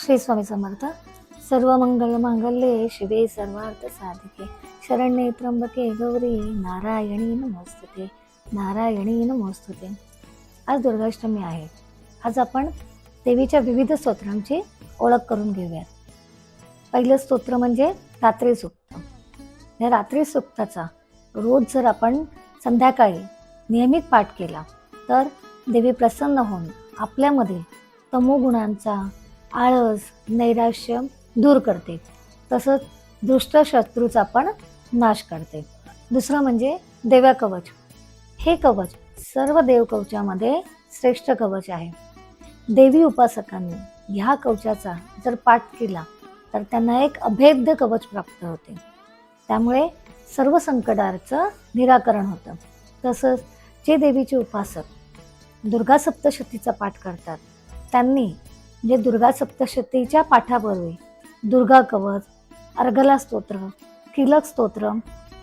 श्री स्वामी समर्थ सर्व मंगल मांगल्ये शिवे सर्वार्थ साधिके शरण्ये त्र्यंबके गौरी नारायणी नमोस्तुते नारायणी नमोस्तुते आज दुर्गाष्टमी आहे. आज आपण देवीच्या विविध स्तोत्रांची ओळख करून घेऊयात. पहिलं स्तोत्र म्हणजे रात्री सुक्त. या रात्री सुक्ताचा रोज जर आपण संध्याकाळी नियमित पाठ केला तर देवी प्रसन्न होऊन आपल्यामध्ये तमोगुणांचा आळस नैराश्य दूर करते. तसंच दुष्ट शत्रूचा पण नाश करते. दुसरं म्हणजे देव्या कवच. हे कवच सर्व देव कवचामध्ये श्रेष्ठ कवच आहे. देवी उपासकांनी ह्या कवचाचा जर पाठ केला तर त्यांना एक अभेद्य कवच प्राप्त होते. त्यामुळे सर्व संकटाचं निराकरण होतं. तसंच जे देवीचे उपासक दुर्गा सप्तशतीचा पाठ करतात त्यांनी म्हणजे दुर्गा सप्तशतीच्या पाठापूर्वी दुर्गा कवच अर्गला स्तोत्र किलक स्तोत्र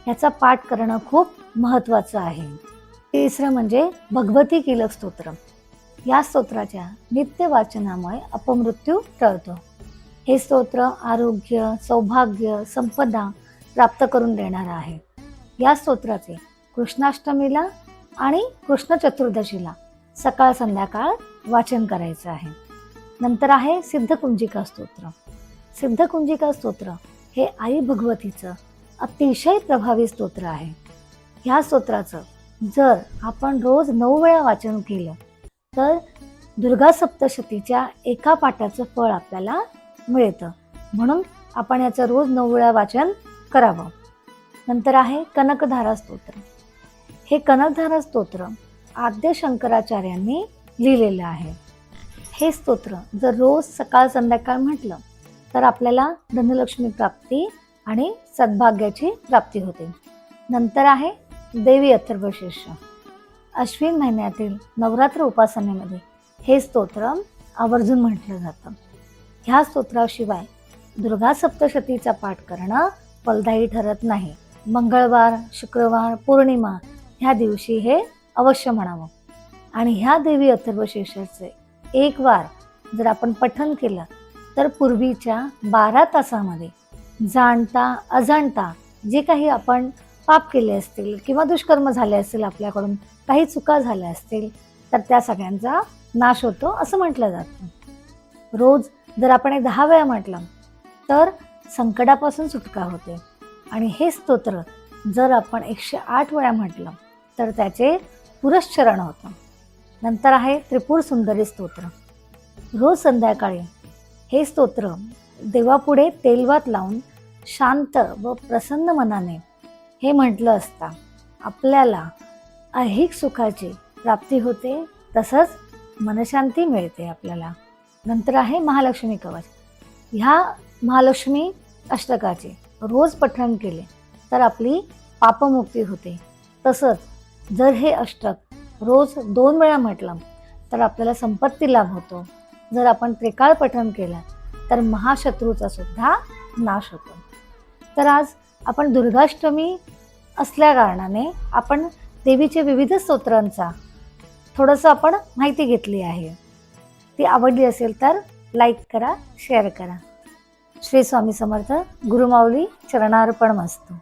याचा पाठ करणं खूप महत्त्वाचं आहे. तिसरं म्हणजे भगवती किलक स्तोत्र. या स्तोत्राच्या नित्य वाचनामुळे अपमृत्यू टळतो. हे स्तोत्र आरोग्य सौभाग्य संपदा प्राप्त करून देणार आहे. या स्तोत्राचे कृष्णाष्टमीला आणि कृष्ण चतुर्दशीला सकाळ संध्याकाळ वाचन करायचं आहे. नंतर आहे सिद्धकुंजिका स्तोत्र. सिद्धकुंजिका स्तोत्र हे आई भगवतीचं अतिशय प्रभावी स्तोत्र आहे. ह्या स्तोत्राचं जर आपण रोज नऊ वेळा वाचन केलं तर दुर्गा सप्तशतीच्या एका पाठाचं फळ आपल्याला मिळतं. म्हणून आपण याचं रोज नऊ वेळा वाचन करावं. नंतर आहे कनकधारा स्तोत्र. हे कनकधारा स्तोत्र आद्य शंकराचार्यांनी लिहिलेलं आहे. हे स्तोत्र जर रोज सकाळ संध्याकाळ म्हटलं तर आपल्याला धनलक्ष्मी प्राप्ती आणि सद्भाग्याची प्राप्ती होते. नंतर आहे देवी अथर्वशीर्ष अश्विन महिन्यातील नवरात्र उपासनेमध्ये हे स्तोत्र आवर्जून म्हटलं जातं. ह्या स्तोत्राशिवाय दुर्गा सप्तशतीचा पाठ करणं फलदायी ठरत नाही. मंगळवार शुक्रवार पौर्णिमा ह्या दिवशी हे अवश्य म्हणावं. आणि ह्या देवी अथर्वशीर्षाचे एक वार जर आपण पठन केलं तर पूर्वीच्या बारा तासामध्ये जाणता अजाणता जे काही आपण पाप केले असतील किंवा दुष्कर्म झाले असतील आपल्याकडून काही चुका झाल्या असतील तर त्या सगळ्यांचा नाश होतो असं म्हटलं जातं. रोज जर आपण हे दहा वेळा म्हटलं तर संकटापासून सुटका होते. आणि हे स्तोत्र जर आपण एकशे आठ वेळा म्हटलं तर त्याचे पुरश्चरण होतं. नंतर आहे त्रिपुर सुंदरी स्तोत्र. रोज संध्याकाळी हे स्तोत्र देवापुढे तेलवात लावून शांत व प्रसन्न मनाने हे म्हटलं असता आपल्याला ऐहिक सुखाची प्राप्ती होते तसंच मनशांती मिळते आपल्याला. नंतर आहे महालक्ष्मी कवच. ह्या महालक्ष्मी अष्टकाचे रोज पठण केले तर आपली पापमुक्ती होते. तसंच जर हे अष्टक रोज दोन वेळा म्हटलं तर आपल्याला संपत्ती लाभ होतो. जर आपण त्रिकाळ पठण केलं तर महाशत्रूचा सुद्धा नाश होतो. तर आज आपण दुर्गाष्टमी असल्या कारणाने आपण देवीचे विविध स्तोत्रांचा थोडंसं आपण माहिती घेतली आहे. ती आवडली असेल तर लाईक करा शेअर करा. श्री स्वामी समर्थ गुरुमाऊली चरणार्पण मस्तू.